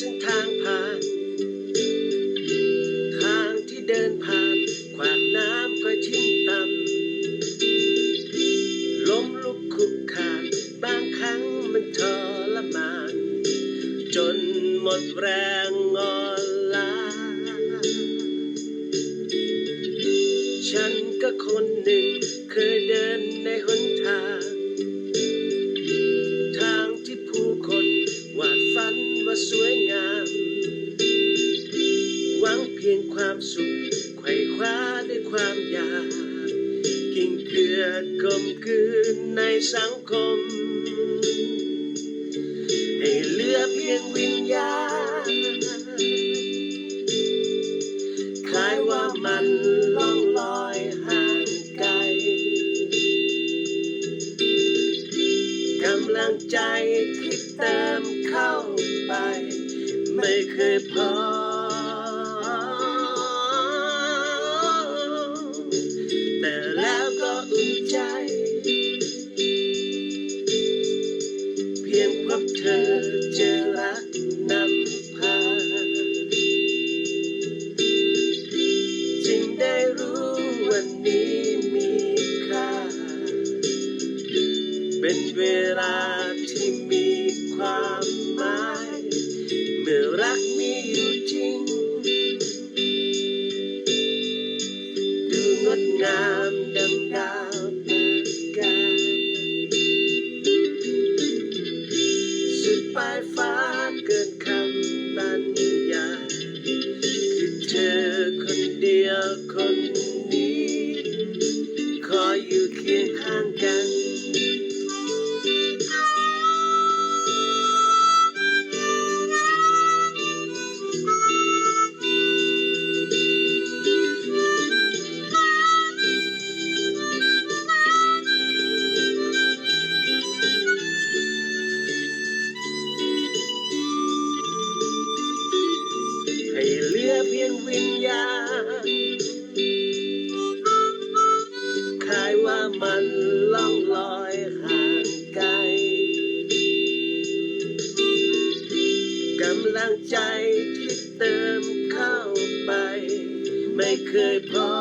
เส้นทางผ่าน ทางที่เดินผ่าน ขวากน้ำก็ทิ่งต่ำล้มลุกคุกคานบางครั้งมันทรมาน จนหมดแรง ด้วยความอยากกิ่งเกลือกลมกลืนในสังคม ให้เหลือเพียงวิญญาณคล้ายว่ามันล่องลอยห่างไกลกำลังใจที่เติมเข้าไป ไม่เคยพอ ว่ามันล่องลอยห่างไกลกำลังใจที่เติมเข้าไป ไม่เคยพอ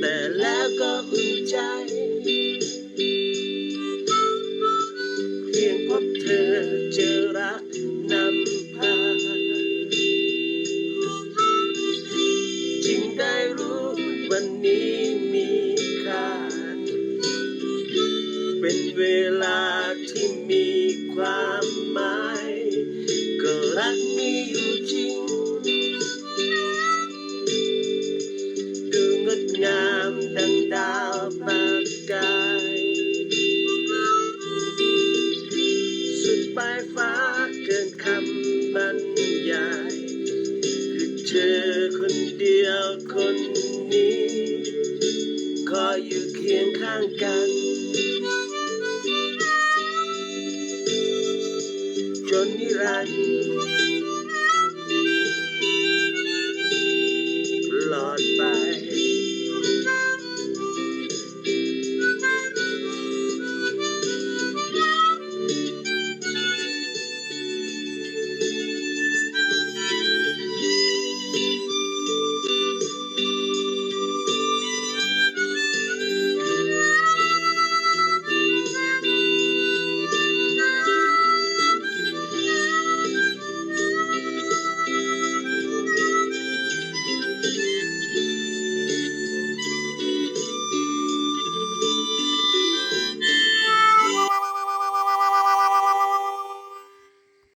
แต่แล้วก็อุ่นใจ เป็นเวลาที่มีความหมาย ก็รักมีอยู่จริง ดูงดงามดังดาวประกาย สุดปลายฟ้าเกินคำบรรยาย คือเธอคนเดียวคนนี้ ขออยู่เคียงข้างกัน